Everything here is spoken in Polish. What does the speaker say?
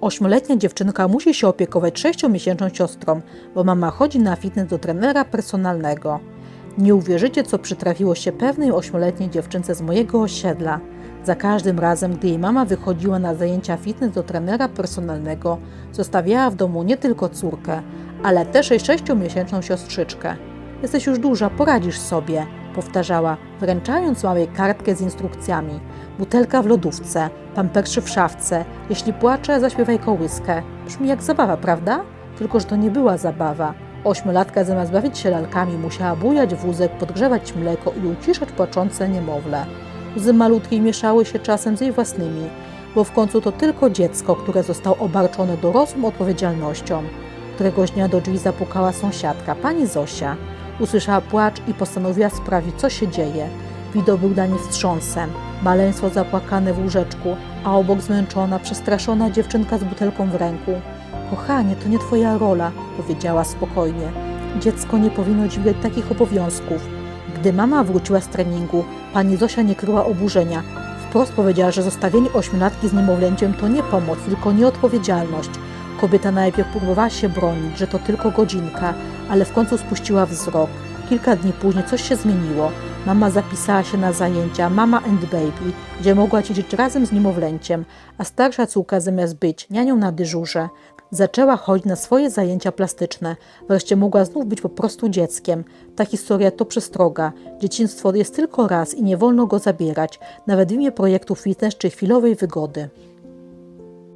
Ośmioletnia dziewczynka musi się opiekować sześciomiesięczną siostrą, bo mama chodzi na fitness do trenera personalnego. Nie uwierzycie, co przytrafiło się pewnej ośmioletniej dziewczynce z mojego osiedla. Za każdym razem, gdy jej mama wychodziła na zajęcia fitness do trenera personalnego, zostawiała w domu nie tylko córkę, ale też jej sześciomiesięczną siostrzyczkę. Jesteś już duża, poradzisz sobie, powtarzała, wręczając małej kartkę z instrukcjami. Butelka w lodówce, pamperszy w szafce, jeśli płacze, zaśpiewaj kołyskę. Brzmi jak zabawa, prawda? Tylko, że to nie była zabawa. Ośmiolatka zamiast bawić się lalkami musiała bujać wózek, podgrzewać mleko i uciszać płaczące niemowlę. Łzy malutkiej mieszały się czasem z jej własnymi, bo w końcu to tylko dziecko, które zostało obarczone dorosłą odpowiedzialnością. Któregoś dnia do drzwi zapukała sąsiadka, pani Zosia. Usłyszała płacz i postanowiła sprawdzić, co się dzieje. Widok był dla niej wstrząsem. Maleństwo zapłakane w łóżeczku, a obok zmęczona, przestraszona dziewczynka z butelką w ręku. Kochanie, to nie twoja rola, powiedziała spokojnie. Dziecko nie powinno dźwigać takich obowiązków. Gdy mama wróciła z treningu, pani Zosia nie kryła oburzenia. Wprost powiedziała, że zostawienie ośmiolatki z niemowlęciem to nie pomoc, tylko nieodpowiedzialność. Kobieta najpierw próbowała się bronić, że to tylko godzinka, ale w końcu spuściła wzrok. Kilka dni później coś się zmieniło. Mama zapisała się na zajęcia Mama and Baby, gdzie mogła ćwiczyć razem z niemowlęciem, a starsza córka zamiast być nianią na dyżurze, zaczęła chodzić na swoje zajęcia plastyczne. Wreszcie mogła znów być po prostu dzieckiem. Ta historia to przestroga. Dzieciństwo jest tylko raz i nie wolno go zabierać, nawet w imię projektu fitness czy chwilowej wygody.